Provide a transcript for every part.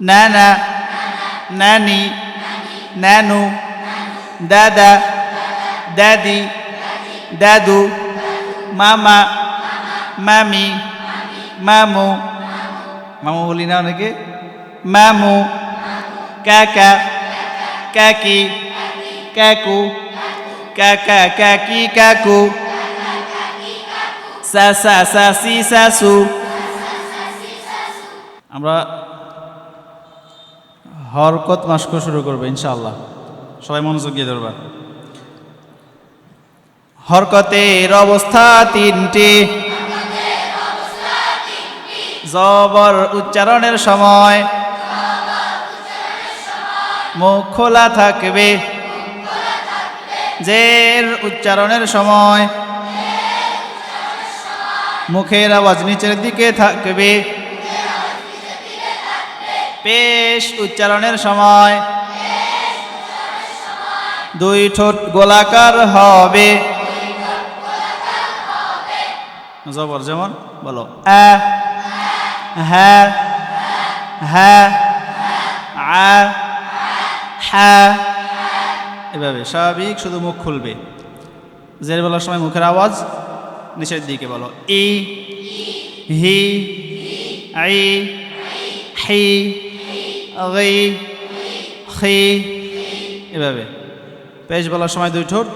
নানা, নানি, নানু, দাদা, দাদি, দাদু, মামা, মামি, মামু। মামু বলি না অনেকে? মামু, কাকা, কাকি, কাকু, কাকা, কাকি, কাকু। সাসা, সাসি। শাশু আমরা হরকত মাস্ক শুরু করবে, ইনশাআল্লাহ? সবাই মনোযোগ দিয়ে ধরবা। হরকতের অবস্থা তিনটি। জবর উচ্চারণের সময়। মুখ খোলা থাকবে। জের উচ্চারণের সময়। মুখের আওয়াজ নিচের দিকে থাকবে। পেশ উচ্চারণের সময়। দুই ঠোঁট গোলাকার হবে। জবর যেমন, বলো। হ্যাঁ হ্যাঁ হ্যাঁ। এভাবে স্বাভাবিক শুধু মুখ খুলবে। জের বলার সময় মুখের আওয়াজ নিচের দিকে বলো। ই, হি আই হি এভাবে। পেশ বলার সময় দুই ঠোঁট,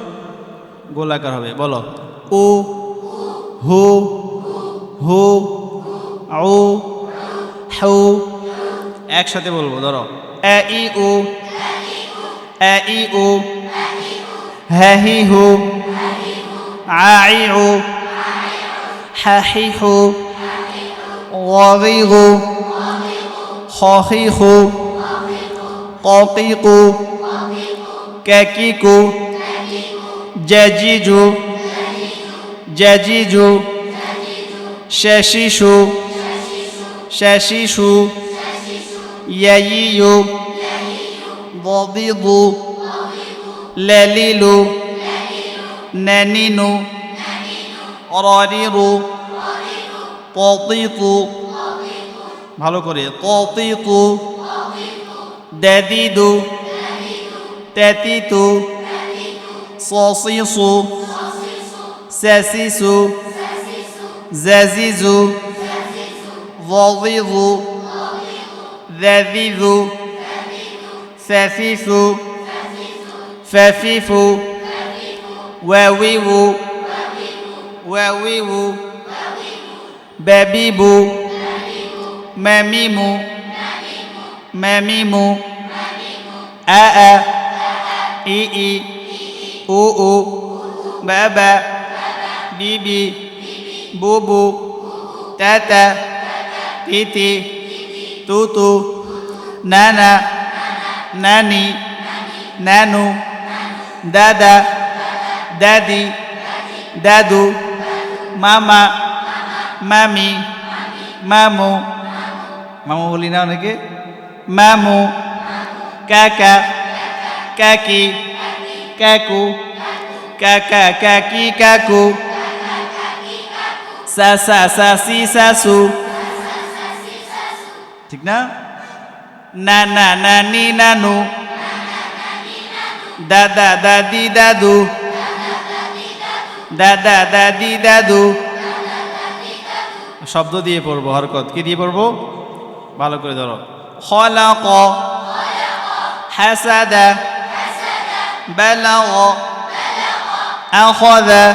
গোলাকার হবে। বলো। উ, হু হু আউ হু। একসাথে বলব, ধরো। এ, ই, উ। এ, ই হ্যাঁ হি, হু আই উ। হ্যাঁ হি ওয়াগি হু। خاخيخ قاقيق كاكيك جاجيج جاجيج شاشيش شاشيش يايي ضبيض لليل نانين رارير طاطيط ভালো করে কতিতু দাদিদু তেতিতু সসিসু স্যাসিসু জাজিজু ضضيضu ذذذu ثثيثu ففيفu واويو واويو mamimu mamimu a a. I i. U u. Baba bibi bubu tata titi tutu nana nani. Nanu. Dada. Dadi dadu. Mama. Mami. Mamu. মামু বলি না অনেকে? মামু। কাকা। কাকি। কাকু। কাকা, কাকি, কাকু। সাসা, সাসি শাশু ঠিক না? না নানি, নানু। দাদা, দাদি, দাদু। দাদা, দাদি, দাদু। শব্দ দিয়ে পড়ব, হরকত। কি দিয়ে পড়ব? ভালো করে ধরো খলাক হাসাদা বালাগ আখাযা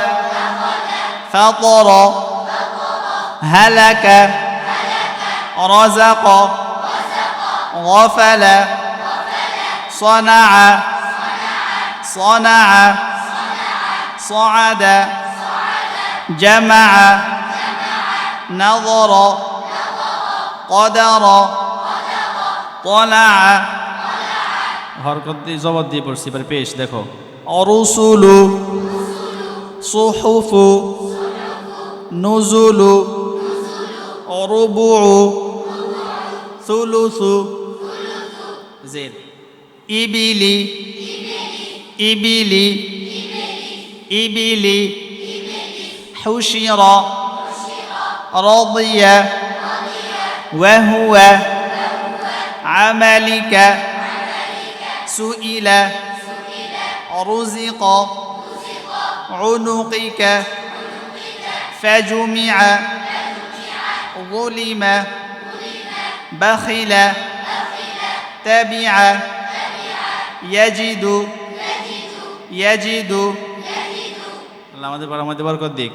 فطر هلك رزق غفل صنع صنع صعد جمع نظر قدر طلع হরকত দিয়ে জবাব দিয়ে পড়ছি এবার পেশ দেখো অরুসুলু সুহুফু নুজুলু অরুবুউ সুলুসু জের ইবিলি ইবিলি ইবিলি হুশিরা رضي وهو عملك سئل رزق عنقك فجمع ظلم بخل تبع يجد يجد আল্লাহ আমাদের পর আমাদের বরকত দিক